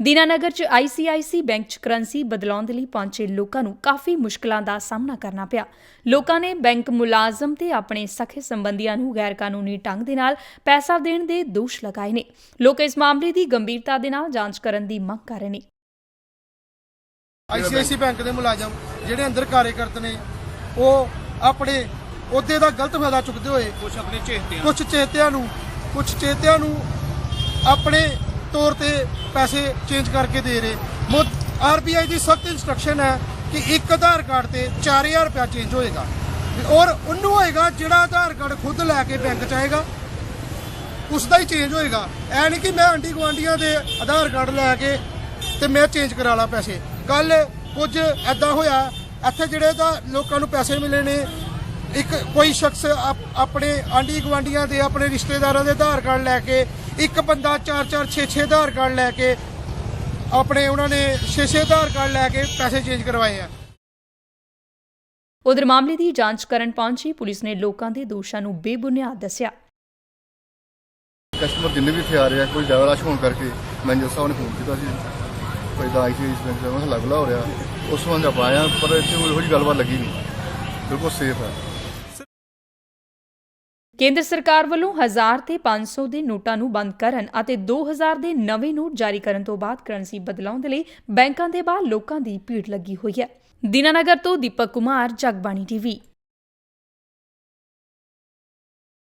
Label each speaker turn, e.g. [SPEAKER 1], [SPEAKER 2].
[SPEAKER 1] ਦੀਨਾਨਗਰ 'ਚ ICIC bank 'ਚ currency ਬਦਲਾਉਣ ਦੇ ਲਈ ਪਹੁੰਚੇ ਲੋਕਾਂ ਨੂੰ ਕਾਫੀ ਮੁਸ਼ਕਲਾਂ ਦਾ ਸਾਹਮਣਾ ਕਰਨਾ ਪਿਆ। ਲੋਕਾਂ ਨੇ ਬੈਂਕ ਮੁਲਾਜ਼ਮ ਤੇ ਆਪਣੇ ਸਖੇ ਸੰਬੰਧੀਆਂ ਨੂੰ ਗੈਰਕਾਨੂੰਨੀ ਢੰਗ ਦੇ ਨਾਲ ਪੈਸਾ ਦੇਣ ਦੇ ਦੋਸ਼ ਲਗਾਏ ਨੇ। ਲੋਕ ਇਸ ਮਾਮਲੇ ਦੀ ਗੰਭੀਰਤਾ ਦੇ ਨਾਲ ਜਾਂਚ ਕਰਨ ਦੀ ਮੰਗ ਕਰ ਰਹੇ ਨੇ।
[SPEAKER 2] ਆਈਸੀਆਈਸੀ ਬੈਂਕ ਦੇ ਮੁਲਾਜ਼ਮ ਜਿਹੜੇ ਅੰਦਰ ਕਾਰਜਕਰਤ ਨੇ ਉਹ ਆਪਣੇ ਅਹੁਦੇ ਦਾ ਗਲਤ ਫਾਇਦਾ ਚੁੱਕਦੇ ਹੋਏ
[SPEAKER 3] ਕੁਛ ਆਪਣੇ ਚੇਤੇ
[SPEAKER 2] ਕੁਝ ਚੇਤਿਆਂ ਨੂੰ ਕੁਝ ਚੇਤਿਆਂ ਨੂੰ ਆਪਣੇ ਤੌਰ ਤੇ ਪੈਸੇ ਚੇਂਜ ਕਰਕੇ ਦੇ ਰਹੇ। ਆਰਬੀਆਈ ਦੀ ਸਖਤ ਇਨਸਟਰਕਸ਼ਨ ਹੈ ਕਿ ਇੱਕ ਆਧਾਰ ਕਾਰਡ ਤੇ 4000 ਰੁਪਇਆ ਚੇਂਜ ਹੋਏਗਾ। ਔਰ ਉਹਨੂੰ ਹੋਏਗਾ ਜਿਹੜਾ ਆਧਾਰ ਕਾਰਡ ਖੁਦ ਲੈ ਕੇ ਬੈਂਕ ਚ ਆਏਗਾ। ਉਸ ਦਾ ਹੀ ਚੇਂਜ ਹੋਏਗਾ। ਐ ਨਹੀਂ ਕਿ ਮੈਂ ਆਂਟੀ ਗਵਾਂਡੀਆਂ ਦੇ ਆਧਾਰ ਕਾਰਡ ਲੈ ਕੇ ਤੇ ਮੈਂ ਚੇਂਜ ਕਰਾ ਲਾ ਪੈਸੇ। ਕੱਲ ਕੁਝ ਐਦਾਂ ਹੋਇਆ, ਇੱਥੇ ਜਿਹੜੇ ਤਾਂ ਲੋਕਾਂ ਨੂੰ ਪੈਸੇ ਮਿਲੇ ਨੇ, ਇੱਕ ਕੋਈ ਸ਼ਖਸ ਆਪਣੇ ਆਂਢੀ ਗਵਾਂਡੀਆਂ ਦੇ, ਆਪਣੇ ਰਿਸ਼ਤੇਦਾਰਾਂ ਦੇ ਆਧਾਰ ਕਾਰਡ ਲੈ ਕੇ ਇੱਕ ਬੰਦਾ 4 4 6 6 ਆਧਾਰ ਕਾਰਡ ਲੈ ਕੇ ਆਪਣੇ ਉਹਨਾਂ ਨੇ 6 6 ਆਧਾਰ ਕਾਰਡ ਲੈ ਕੇ ਪੈਸੇ ਚੇਂਜ ਕਰਵਾਏ ਆ।
[SPEAKER 1] ਉਧਰ ਮਾਮਲੇ ਦੀ ਜਾਂਚ ਕਰਨ ਪਹੁੰਚੀ ਪੁਲਿਸ ਨੇ ਲੋਕਾਂ ਦੇ ਦੋਸ਼ਾਂ ਨੂੰ ਬੇਬੁਨਿਆਦ ਦੱਸਿਆ।
[SPEAKER 4] ਕਸਟਮਰ ਜਿੰਨੇ ਵੀ ਇੱਥੇ ਆ ਰਹੇ ਆ ਕੋਈ ਜ਼ਿਆਦਾ ਰਸ਼ ਹੋਣ ਕਰਕੇ ਮੈਨੇਜਰ ਸਾਹਿਬ ਨੇ ਫੋਨ ਕੀਤਾ ਸੀ। ਕੋਈ ਦਾ ਆਈਸੀ ਇਸ ਬੈਂਕ ਦਾ ਮਸਲਾ ਗੁਲਾ ਹੋ ਰਿਹਾ। ਉਸ ਸੰਬੰਧ ਆਪਾਂ ਪਰ ਇੱਥੇ ਕੋਈ ਇਹੋ ਜਿਹੀ ਗੱਲਬਾਤ ਲੱਗੀ ਨਹੀਂ। ਬਿਲਕੁਲ ਸੇਫ ਹੈ
[SPEAKER 1] ਕੇਂਦਰ ਸਰਕਾਰ ਵੱਲੋਂ 1000 ਤੇ 500 ਦੇ ਨੋਟਾਂ ਨੂੰ ਬੰਦ ਕਰਨ ਅਤੇ 2000 ਦੇ ਨਵੇਂ ਨੋਟ ਜਾਰੀ ਕਰਨ ਤੋਂ ਬਾਅਦ ਕਰੰਸੀ ਬਦਲਾਉਣ ਦੇ ਲਈ ਬੈਂਕਾਂ ਦੇ ਬਾਹਰ ਲੋਕਾਂ ਦੀ ਭੀੜ ਲੱਗੀ ਹੋਈ ਹੈ। ਦੀਨਾਨਗਰ ਤੋਂ ਦੀਪਕ ਕੁਮਾਰ, ਜਗਬਾਣੀ ਟੀਵੀ।